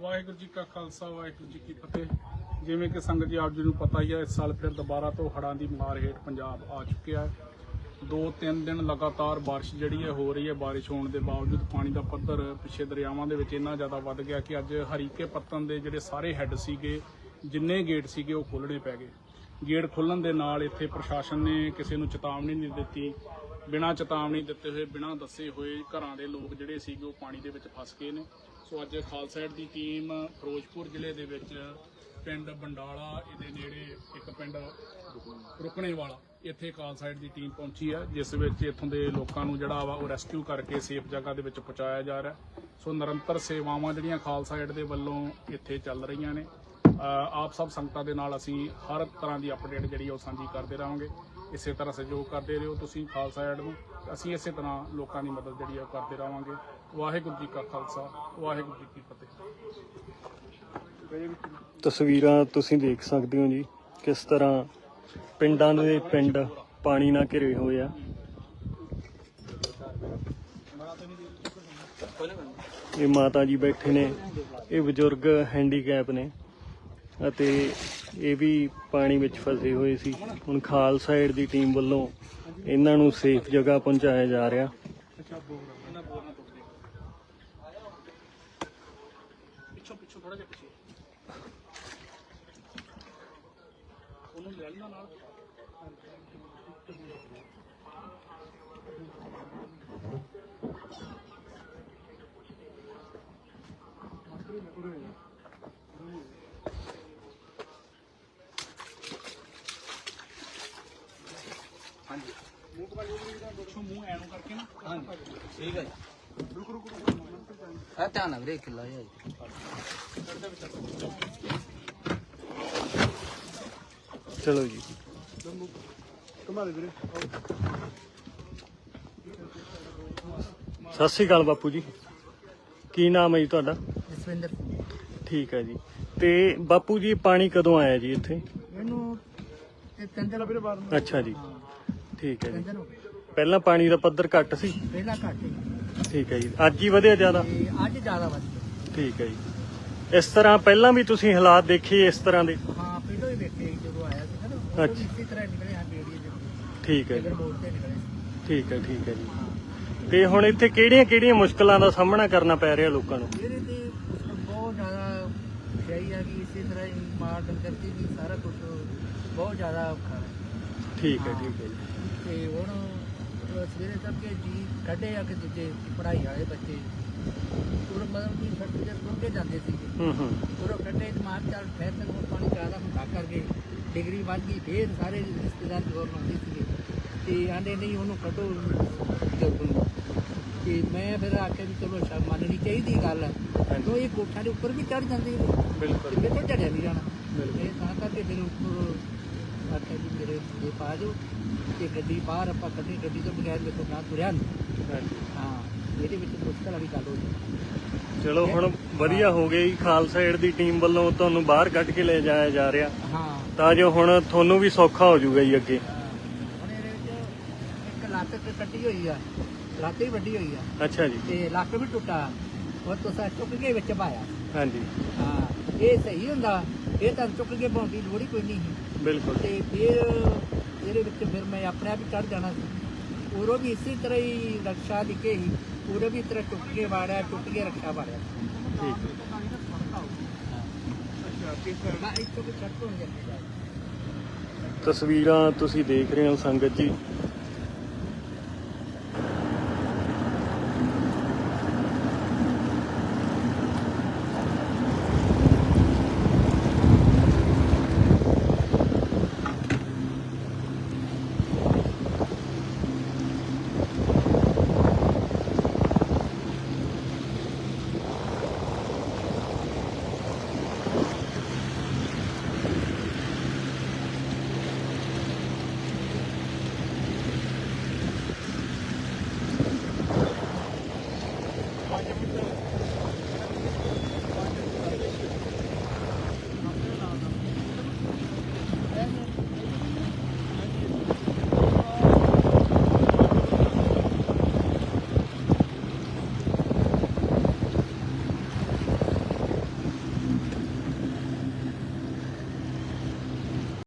ਵਾਹਿਗੁਰੂ ਜੀ ਕਾ ਖਾਲਸਾ, ਵਾਹਿਗੁਰੂ ਜੀ ਕੀ ਫਤਿਹ। ਜਿਵੇਂ ਕਿ ਸੰਗਤ ਜੀ ਆਪ ਜੀ ਨੂੰ ਪਤਾ ਹੀ ਹੈ ਇਸ ਸਾਲ ਫਿਰ ਦੁਬਾਰਾ ਤੋਂ ਹੜ੍ਹਾਂ ਦੀ ਮਾਰ ਹੇਠ ਪੰਜਾਬ ਆ ਚੁੱਕਿਆ ਹੈ। ਦੋ ਤਿੰਨ ਦਿਨ ਲਗਾਤਾਰ ਬਾਰਿਸ਼ ਜਿਹੜੀ ਹੈ ਹੋ ਰਹੀ ਹੈ, ਬਾਰਿਸ਼ ਹੋਣ ਦੇ ਬਾਵਜੂਦ ਪਾਣੀ ਦਾ ਪੱਧਰ ਪਿੱਛੇ ਦਰਿਆਵਾਂ ਦੇ ਵਿੱਚ ਇੰਨਾ ਜ਼ਿਆਦਾ ਵੱਧ ਗਿਆ ਕਿ ਅੱਜ ਹਰੀਕੇ ਪੱਤਨ ਦੇ ਜਿਹੜੇ ਸਾਰੇ ਹੈੱਡ ਸੀਗੇ, ਜਿੰਨੇ ਗੇਟ ਸੀਗੇ ਉਹ ਖੋਲਣੇ ਪੈ ਗਏ। ਗੇਟ ਖੁੱਲਣ ਦੇ ਨਾਲ ਇੱਥੇ ਪ੍ਰਸ਼ਾਸਨ ਨੇ ਕਿਸੇ ਨੂੰ ਚੇਤਾਵਨੀ ਨਹੀਂ ਦਿੱਤੀ। ਬਿਨਾਂ ਚੇਤਾਵਨੀ ਦਿੱਤੇ ਹੋਏ, ਬਿਨਾਂ ਦੱਸੇ ਹੋਏ ਘਰਾਂ ਦੇ ਲੋਕ ਜਿਹੜੇ ਸੀਗੇ ਉਹ ਪਾਣੀ ਦੇ ਵਿੱਚ ਫਸ ਗਏ ਨੇ। ਸੋ ਅੱਜ ਖਾਲਸਾ ਏਡ ਦੀ ਟੀਮ ਫਿਰੋਜ਼ਪੁਰ ਜ਼ਿਲ੍ਹੇ ਦੇ ਵਿੱਚ ਪਿੰਡ ਬੰਡਾਲਾ, ਇਹਦੇ ਨੇੜੇ ਇੱਕ ਪਿੰਡ ਰੁਕਣੇ ਵਾਲਾ ਇੱਥੇ ਖਾਲਸਾਇਡ ਦੀ ਟੀਮ ਪਹੁੰਚੀ ਹੈ ਜਿਸ ਵਿੱਚ ਇੱਥੋਂ ਦੇ ਲੋਕਾਂ ਨੂੰ ਜਿਹੜਾ ਵਾ ਉਹ ਰੈਸਕਿਊ ਕਰਕੇ ਸੇਫ ਜਗ੍ਹਾ ਦੇ ਵਿੱਚ ਪਹੁੰਚਾਇਆ ਜਾ ਰਿਹਾ। ਸੋ ਨਿਰੰਤਰ ਸੇਵਾਵਾਂ ਜਿਹੜੀਆਂ ਖਾਲਸਾ ਏਡ ਦੇ ਵੱਲੋਂ ਇੱਥੇ ਚੱਲ ਰਹੀਆਂ ਨੇ। ਆਪ ਸਭ ਸੰਗਤਾਂ ਦੇ ਨਾਲ ਅਸੀਂ ਹਰ ਤਰ੍ਹਾਂ ਦੀ ਅਪਡੇਟ ਜਿਹੜੀ ਉਹ ਸਾਂਝੀ ਕਰਦੇ ਰਹਾਂਗੇ। ਇਸੇ ਤਰ੍ਹਾਂ ਸਹਿਯੋਗ ਕਰਦੇ ਰਹੋ ਤੁਸੀਂ ਖਾਲਸਾ ਏਡ ਨੂੰ। ਅਸੀਂ ਇਸੇ ਤਰ੍ਹਾਂ ਲੋਕਾਂ ਦੀ ਮਦਦ ਜਿਹੜੀ ਆ ਉਹ ਕਰਦੇ ਰਹਾਂਗੇ। ਵਾਹਿਗੁਰੂ ਜੀ ਕਾ ਖਾਲਸਾ, ਵਾਹਿਗੁਰੂ ਜੀ ਕੀ ਫਤਿਹ। ਤਸਵੀਰਾਂ ਤੁਸੀਂ ਦੇਖ ਸਕਦੇ ਹੋ ਜੀ, ਕਿਸ ਤਰ੍ਹਾਂ ਪਿੰਡਾਂ ਦੇ ਪਿੰਡ ਪਾਣੀ ਨਾਲ ਘਿਰੇ ਹੋਏ ਆ। ਇਹ ਮਾਤਾ ਜੀ ਬੈਠੇ ਨੇ, ਇਹ ਬਜ਼ੁਰਗ ਹੈਂਡੀਕੈਪ ਨੇ ਅਤੇ ਇਹ ਵੀ ਪਾਣੀ ਵਿੱਚ ਫਸੇ ਹੋਏ ਸੀ। ਹੁਣ ਖਾਲਸਾ ਏਡ ਦੀ ਟੀਮ ਵੱਲੋਂ ਇਹਨਾਂ ਨੂੰ ਸੇਫ ਜਗ੍ਹਾ ਪਹੁੰਚਾਇਆ ਜਾ ਰਿਹਾ। ਪਿੱਛੋਂ ਪਿੱਛੋਂ ਥੋੜਾ ਜਿਹਾ ਪਿੱਛੇ ਉਹਨੂੰ ਲੈ ਲੈਣਾ ਨਾਲ ਹਾਂਜੀ ਮੂੰਹ ਪਿੱਛੋਂ ਮੂੰਹ ਐਨੂੰ ਕਰਕੇ ਨਾ। ਹਾਂਜੀ ਠੀਕ ਹੈ ਹੈ ਧਿਆਨ ਨਾਲ ਵੀਰੇ ਕਿੱਲਾ ਹੈ ਚਲੋ ਜੀ। ਕਮਾ ਦੇ ਵੀਰੇ। ਸਤਿ ਸ਼੍ਰੀ ਅਕਾਲ ਬਾਪੂ ਜੀ। ਕੀ ਨਾਮ ਹੈ ਜੀ ਤੁਹਾਡਾ? ਜਸਵਿੰਦਰ ਠੀਕ ਹੈ ਜੀ। ਤੇ ਬਾਪੂ ਜੀ ਪਾਣੀ ਕਦੋਂ ਆਇਆ ਜੀ ਇੱਥੇ? ਇਹਨੂੰ ਇਹ ਤਿੰਨ ਦਿਨ ਵੀਰੇ ਬਾਅਦ ਅੱਛਾ ਜੀ। ਠੀਕ ਹੈ ਜੀ। ਹੋ ਗਏ। ਪਹਿਲਾਂ ਪਾਣੀ ਦਾ ਪੱਧਰ ਘੱਟ ਸੀ। ਪਹਿਲਾਂ ਘੱਟ ਸੀ। ਠੀਕ ਹੈ ਜੀ। ਅੱਜ ਹੀ ਵਧਿਆ ਜ਼ਿਆਦਾ? ਤੇ ਅੱਜ ਜ਼ਿਆਦਾ ਵੱਧ ਗਿਆ। ਠੀਕ ਹੈ ਜੀ। ਇਸ ਤਰ੍ਹਾਂ ਪਹਿਲਾਂ ਵੀ ਤੁਸੀਂ ਹਾਲਾਤ ਦੇਖੇ ਇਸ ਤਰ੍ਹਾਂ ਦੇ? ਹਾਂ ਪਹਿਲਾਂ ਹੀ ਵੇਖੇ ਜਦੋਂ ਆਇਆ ਸੀ ਨਾ। ਅੱਛਾ। ਵੀ ਇਸੇ ਤਰ੍ਹਾਂ ਨਿਕਲੇ ਹਾਂ ਬੇੜੀਏ ਦੇ ਠੀਕ ਹੈ ਜੀ। ਇਧਰ ਮੋੜ ਤੇ ਨਿਕਲੇ। ਸੀ। ਠੀਕ ਹੈ ਠੀਕ ਹੈ ਜੀ। ਤੇ ਹੁਣ ਇੱਥੇ ਕਿਹੜੀਆਂ ਕਿਹੜੀਆਂ ਮੁਸ਼ਕਲਾਂ ਦਾ ਸਾਹਮਣਾ ਕਰਨਾ ਪੈ ਰਿਹਾ ਲੋਕਾਂ ਨੂੰ? ਇਹਦੇ ਤੇ ਬਹੁਤ ਜ਼ਿਆਦਾ ਸਹੀ ਆ ਕਿ ਇਸੇ ਤਰ੍ਹਾਂ ਹੀ ਮਾਰ ਡੰਗਰ ਦੀ ਵੀ ਸਾਰਾ ਕੁਝ ਬਹੁਤ ਜ਼ਿਆਦਾ ਔਖਾ ਹੈ। ਠੀਕ ਹੈ। ਠੀਕ ਹੈ ਜੀ। ਤੇ ਹੁਣ ਅਹ ਸਵੇਰੇ ਤੱਕ ਕੇ ਜੀ ਕੱਢੇ ਆ ਕਿ ਦੂਜੇ ਪੜ੍ਹਾਈ ਵਾਲੇ ਬੱਚੇ। ਉਹ ਮਤਲਬ ਕਿ ਸਰਟੀਫਿਕੇਟ ਸੁਣ ਕੇ ਜਾਂਦੇ ਸੀ ਹੂੰ ਹੂੰ। ਉਹ ਕੱਢੇ ਤੇ ਮਾਰ ਚੱਲ ਫੇਰ ਤੱਕ ਹੁਣ ਪਾਣੀ ਜ਼ਿਆਦਾ ਹੁੰਦਾ ਕਰਕੇ ਡਿਗਰੀ ਵੱਧ ਗਈ ਫੇਰ ਸਾਰੇ ਰਿਸ਼ਤੇਦਾਰ ਜੋਰ ਲਾਉਂਦੇ ਸੀਗੇ। ਤੇ ਆਂਦੇ ਨਹੀਂ ਉਹਨੂੰ ਕੱਢੋ ਨੂੰ। ਤੇ ਮੈਂ ਫਿਰ ਆਖਿਆ ਵੀ ਚਲੋ ਸ਼ਾ ਮੰਨਣੀ ਚਾਹੀਦੀ ਗੱਲ ਹਾਂਜੀ। ਉਹ ਇਹ ਕੋਠਾ ਦੇ ਉੱਪਰ ਵੀ ਚੜ ਜਾਂਦੇ ਨੇ। ਬਿਲਕੁਲ। ਤੇ ਕਿੱਥੇ ਚੜਿਆ ਨਹੀਂ ਜਾਣਾ। ਬਿਲਕੁਲ। ਇਹ ਤਾਂ ਕਰਕੇ ਫਿਰ ਉੱਪਰ ਆਖਿਆ ਵੀ ਮੇਰੇ ਇਹ ਪਾ ਦਿਓ। ਤੇ ਗੱਡੀ ਬਾਹਰ ਆਪਾਂ ਕੱਢੀ ਗੱਡੀ ਤੋਂ ਬਗੈਰ ਮੇਰੇ ਤੋਂ ਨਾ ਤੁਰਿਆ ਨਹੀਂ। ਹਾਂ ਇਹਦੇ ਵਿੱਚ ਮੁਸ਼ਕਲ ਵਾਲੀ ਗੱਲ ਹੋ ਜਾਂਦੀ ਚਲੋ ਹੁਣ ਵਧੀਆ ਹੋ। ਗਿਆ ਜੀ ਖਾਲਸਾ ਏਡ ਦੀ ਟੀਮ ਵੱਲੋਂ ਤੁਹਾਨੂੰ ਬਾਹਰ ਕੱਢ ਕੇ ਲੈ ਜਾਇਆ ਜਾ ਰਿਹਾ। ਹਾਂ। ਤਾਂ ਜੋ ਹੁਣ ਤੁਹਾਨੂੰ ਵੀ ਸੌਖਾ ਹੋ ਜਾਊਗਾ ਜੀ ਅੱਗੇ। ਹੁਣ ਇਹਦੇ ਵਿੱਚ ਇੱਕ ਲੱਤ ਤੇ ਕੱਟੀ ਹੋਈ ਆ। ਲੱਤ ਵੀ ਵੱਡੀ ਹੋਈ ਆ। ਅੱਛਾ ਜੀ। ਤੇ ਲੱਕ ਵੀ ਟੁੱਟਾ। ਉਹ ਤੁਸੀਂ ਚੁੱਕ ਕੇ ਵਿੱਚ ਪਾਇਆ। ਹਾਂਜੀ। ਹਾਂ। ਇਹ ਸਹੀ ਹੁੰਦਾ। ਇਹ ਤਾਂ ਚੁੱਕ ਕੇ ਪਾਉਣ ਦੀ ਲੋੜ ਹੀ ਕੋਈ ਨਹੀਂ ਸੀ। ਬਿਲਕੁਲ। ਤੇ ਫਿਰ ਇਹਦੇ ਵਿੱਚ ਫਿਰ ਮੈਂ ਆਪਣੇ ਆਪ ਹੀ ਚੜ ਜਾਣਾ ਸੀ। ਉਰੋਂ ਵੀ ਇਸੇ ਤਰ੍ਹਾਂ ਹੀ ਰਕਸ਼ਾ ਲਿਖੇ ਸੀ। ਉਰੋਂ ਵੀ ਇਸ ਤਰ੍ਹਾਂ ਟੁੱਟ ਕੇ ਵਾੜਿਆ ਟੁੱਟ ਕੇ ਰਕਸ਼ਾ ਵਾੜਿਆ। ਠੀਕ। ਹੈ ਅੱਛਾ ਕਿਸ ਨਾ ਇੱਥੋਂ ਵੀ ਛੱਟ ਹੋ ਜਾਂਦੀ ਹੈ। ਤਸਵੀਰਾਂ ਤੁਸੀਂ ਦੇਖ ਰਹੇ ਹੋ ਸੰਗਤ ਜੀ।